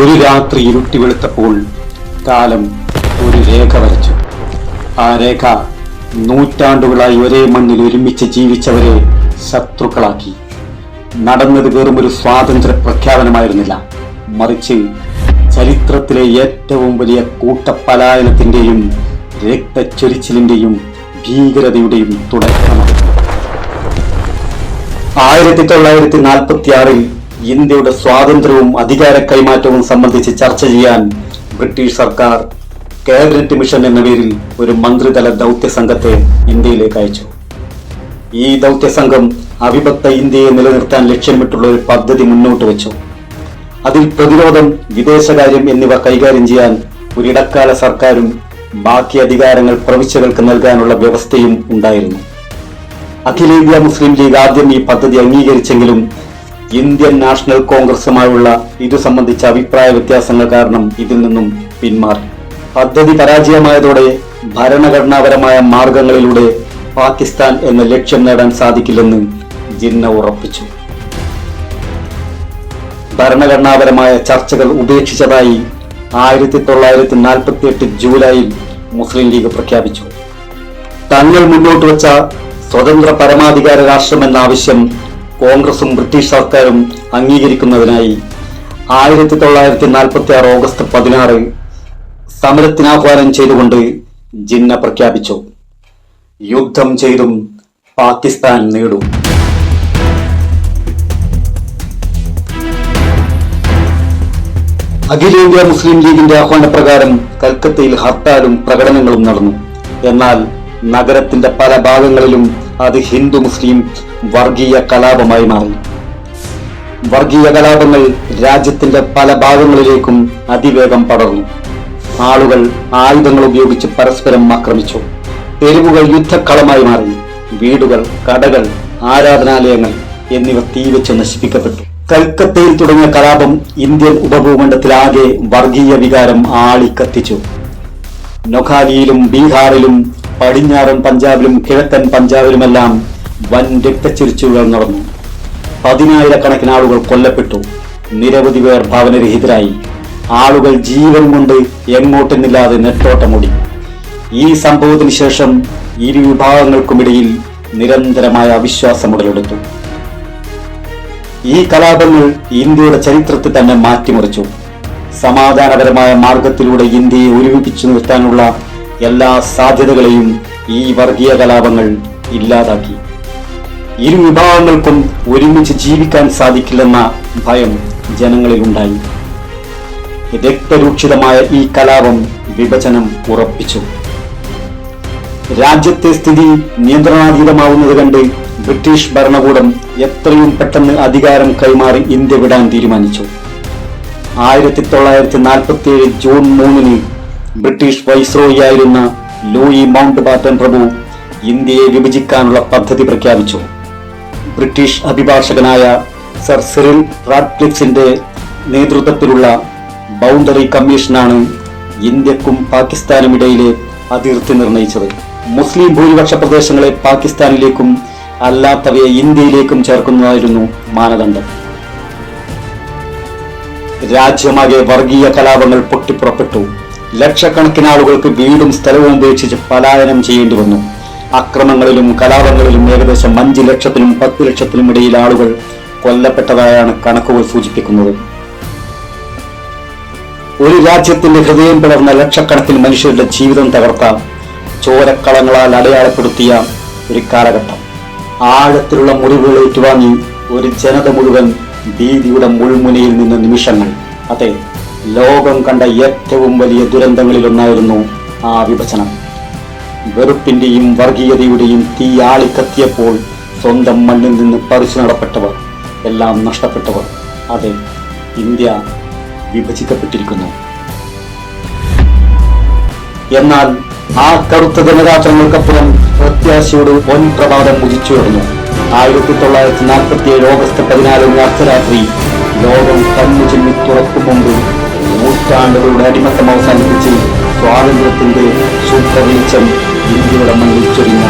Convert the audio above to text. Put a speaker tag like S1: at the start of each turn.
S1: ഒരു രാത്രി ഇരുട്ടി വെളുത്തപ്പോൾ കാലം ഒരു രേഖ വരച്ചു. ആ രേഖ നൂറ്റാണ്ടുകളായി ഒരേ മണ്ണിൽ ഒരുമിച്ച് ജീവിച്ചവരെ ശത്രുക്കളാക്കി. നടന്നത് വെറും ഒരു സ്വാതന്ത്ര്യ പ്രഖ്യാപനമായിരുന്നില്ല. മറിച്ച് ചരിത്രത്തിലെ ഏറ്റവും വലിയ കൂട്ടപലായനത്തിന്റെയും രക്തച്ചൊരിച്ചിലിന്റെയും ഭീകരതയുടെയും തുടക്കമാണ് ആയിരത്തി തൊള്ളായിരത്തി നാൽപ്പത്തി ആറിൽ ഇന്ത്യയുടെ സ്വാതന്ത്ര്യവും അധികാര കൈമാറ്റവും സംബന്ധിച്ച് ചർച്ച ചെയ്യാൻ ബ്രിട്ടീഷ് സർക്കാർ കാബിനറ്റ് മിഷൻ എന്ന പേരിൽ ഒരു മന്ത്രിതല ദൗത്യ സംഘത്തെ ഇന്ത്യയിലേക്ക് അയച്ചു. ഈ ദൗത്യ സംഘം അവിഭക്ത ഇന്ത്യയെ നിലനിർത്താൻ ലക്ഷ്യമിട്ടുള്ള ഒരു പദ്ധതി മുന്നോട്ട് വെച്ചു. അതിൽ പ്രതിരോധം വിദേശകാര്യം എന്നിവ കൈകാര്യം ചെയ്യാൻ ഒരു ഇടക്കാല സർക്കാരും ബാക്കി അധികാരങ്ങൾ പ്രവിശ്യകൾക്ക് നൽകാനുള്ള വ്യവസ്ഥയും ഉണ്ടായിരുന്നു. അഖിലേന്ത്യാ മുസ്ലിം ലീഗ് ആദ്യം ഈ പദ്ധതി അംഗീകരിച്ചെങ്കിലും ഇന്ത്യൻ നാഷണൽ കോൺഗ്രസുമായുള്ള ഇതു സംബന്ധിച്ച അഭിപ്രായ വ്യത്യാസങ്ങൾ കാരണം ഇതിൽ നിന്നും പിന്മാറി. പദ്ധതി പരാജയമായതോടെ ഭരണഘടനാപരമായ മാർഗങ്ങളിലൂടെ പാകിസ്ഥാൻ എന്ന ലക്ഷ്യം നേടാൻ സാധിക്കില്ലെന്ന് ജിന്ന ഉറപ്പിച്ചു. ഭരണഘടനാപരമായ ചർച്ചകൾ ഉപേക്ഷിച്ചതായി ആയിരത്തി തൊള്ളായിരത്തി നാൽപ്പത്തി എട്ട് ജൂലൈയിൽ മുസ്ലിം ലീഗ് പ്രഖ്യാപിച്ചു. തങ്ങൾ മുന്നോട്ട് വച്ച സ്വതന്ത്ര പരമാധികാര രാഷ്ട്രം എന്ന ആവശ്യം കോൺഗ്രസും ബ്രിട്ടീഷ് സർക്കാരും അംഗീകരിക്കുന്നതിനായി ആയിരത്തി തൊള്ളായിരത്തി നാൽപ്പത്തി ആറ് ഓഗസ്റ്റ് പതിനാറ് സമരത്തിനാഹ്വാനം ചെയ്തുകൊണ്ട് ജിന്ന പ്രഖ്യാപിച്ചു. യുദ്ധം ചെയ്തും പാകിസ്ഥാൻ നേടും. അഖിലേന്ത്യാ മുസ്ലിം ലീഗിന്റെ ആഹ്വാനപ്രകാരം കൽക്കത്തയിൽ ഹർത്താലും പ്രകടനങ്ങളും നടന്നു. എന്നാൽ നഗരത്തിന്റെ പല ഭാഗങ്ങളിലും അത് ഹിന്ദു മുസ്ലിം വർഗീയ കലാപമായി മാറി. വർഗീയ കലാപങ്ങൾ രാജ്യത്തിന്റെ പല ഭാഗങ്ങളിലേക്കും അതിവേഗം പടർന്നു. ആളുകൾ ആയുധങ്ങൾ ഉപയോഗിച്ച് പരസ്പരം ആക്രമിച്ചു. തെരുവുകൾ യുദ്ധക്കളമായി മാറി. വീടുകൾ കടകൾ ആരാധനാലയങ്ങൾ എന്നിവ തീവച്ച് നശിപ്പിക്കപ്പെട്ടു. കൽക്കത്തയിൽ തുടങ്ങിയ കലാപം ഇന്ത്യൻ ഉപഭൂഖണ്ഡത്തിലാകെ വർഗീയ വികാരം ആളിക്കത്തിച്ചു. നൊഖാലിയിലും ബീഹാറിലും പടിഞ്ഞാറൻ പഞ്ചാബിലും കിഴക്കൻ പഞ്ചാബിലുമെല്ലാം വൻ രക്തച്ചിരിച്ചുകൾ നടന്നു. പതിനായിരക്കണക്കിന് ആളുകൾ കൊല്ലപ്പെട്ടു. നിരവധി പേർ ഭവനരഹിതരായി. ആളുകൾ ജീവൻ കൊണ്ട് എങ്ങോട്ടെന്നില്ലാതെ നെട്ടോട്ടമോടി. ഈ സംഭവത്തിന് ശേഷം ഇരു വിഭാഗങ്ങൾക്കുമിടയിൽ നിരന്തരമായ അവിശ്വാസം ഉടലെടുത്തു ഈ കലാപങ്ങൾ ഇന്ത്യയുടെ ചരിത്രത്തെ തന്നെ മാറ്റിമറിച്ചു. സമാധാനപരമായ മാർഗത്തിലൂടെ ഇന്ത്യയെ ഒരുമിപ്പിച്ചു നിർത്താനുള്ള എല്ലാ സാധ്യതകളെയും ഈ വർഗീയ കലാപങ്ങൾ ഇല്ലാതാക്കി. ഇരു വിഭാഗങ്ങൾക്കും ഒരുമിച്ച് ജീവിക്കാൻ സാധിക്കില്ലെന്ന ഭയം ജനങ്ങളിലുണ്ടായി. രക്തരൂക്ഷിതമായ ഈ കലാപം വിഭജനം ഉറപ്പിച്ചു. രാജ്യത്തെ സ്ഥിതി നിയന്ത്രണാതീതമാവുന്നത് കണ്ട് ബ്രിട്ടീഷ് ഭരണകൂടം എത്രയും പെട്ടെന്ന് അധികാരം കൈമാറി ഇന്ത്യ വിടാൻ തീരുമാനിച്ചു. ആയിരത്തി തൊള്ളായിരത്തി നാൽപ്പത്തി ഏഴ് ജൂൺ മൂന്നിന് ബ്രിട്ടീഷ് വൈസ്രോയിയായിരുന്ന ലൂയി മൗണ്ട് ബാറ്റൻ പ്രഭു ഇന്ത്യയെ വിഭജിക്കാനുള്ള പദ്ധതി പ്രഖ്യാപിച്ചു. ബ്രിട്ടീഷ് അഭിഭാഷകനായ സർ സിറിൽ റാഡ്ക്ലിഫ്സിന്റെ നേതൃത്വത്തിലുള്ള ബൗണ്ടറി കമ്മീഷനാണ് ഇന്ത്യക്കും പാകിസ്ഥാനും ഇടയിലെ അതിർത്തി നിർണയിച്ചത്. മുസ്ലിം ഭൂരിപക്ഷ പ്രദേശങ്ങളെ പാകിസ്ഥാനിലേക്കും അല്ലാത്തവയെ ഇന്ത്യയിലേക്കും ചേർക്കുന്നതായിരുന്നു മാനദണ്ഡം. രാജ്യമാകെ വർഗീയ കലാപങ്ങൾ പൊട്ടിപ്പുറപ്പെട്ടു. ലക്ഷക്കണക്കിന് ആളുകൾക്ക് വീടും സ്ഥലവും ഉപേക്ഷിച്ച് പലായനം ചെയ്യേണ്ടി വന്നു. അക്രമങ്ങളിലും കലാപങ്ങളിലും ഏകദേശം അഞ്ച് ലക്ഷത്തിനും പത്ത് ലക്ഷത്തിനും ഇടയിൽ ആളുകൾ കൊല്ലപ്പെട്ടതായാണ് കണക്കുകൾ സൂചിപ്പിക്കുന്നത്. ഒരു രാജ്യത്തിന്റെ ഹൃദയം പിളർന്ന ലക്ഷക്കണക്കിന് മനുഷ്യരുടെ ജീവിതം തകർത്ത ചോരക്കളങ്ങളാൽ അടയാളപ്പെടുത്തിയ ഒരു കാലഘട്ടം. ആഴത്തിലുള്ള മുറിവുകൾ ഏറ്റുവാങ്ങി ഒരു ജനത മുഴുവൻ ഭീതിയുടെ മുൾമുനയിൽ നിന്ന് നിമിഷങ്ങൾ. അതെ ലോകം കണ്ട ഏറ്റവും വലിയ ദുരന്തങ്ങളിലൊന്നായിരുന്നു ആ വിഭജനം. വെറുപ്പിന്റെയും വർഗീയതയുടെയും തീ ആളിക്കത്തിയപ്പോൾ സ്വന്തം മണ്ണിൽ നിന്ന് പറിച്ചു നടപ്പെട്ടവർ എല്ലാം നഷ്ടപ്പെട്ടവർ. അതെ ഇന്ത്യ വിഭജിക്കപ്പെട്ടിരിക്കുന്നു. എന്നാൽ ആ കറുത്ത ദിനരാത്രങ്ങൾക്കപ്പുറം പ്രത്യാശയോട് പൊൻ പ്രഭാതം ഉദിച്ചുയർന്നു ആയിരത്തി തൊള്ളായിരത്തി നാൽപ്പത്തി ഏഴ് ഓഗസ്റ്റ് പതിനാലിന് അർദ്ധരാത്രി ലോകം കണ്ണു ചിമ്മി തുറക്കും മുമ്പ് നൂറ്റാണ്ടുകളുടെ അടിമത്തം അവസാനിപ്പിച്ച് സ്വാതന്ത്ര്യത്തിന്റെ വെളിച്ചം ഇന്ത്യയുടെ മണ്ണിൽ ചൊരിഞ്ഞ.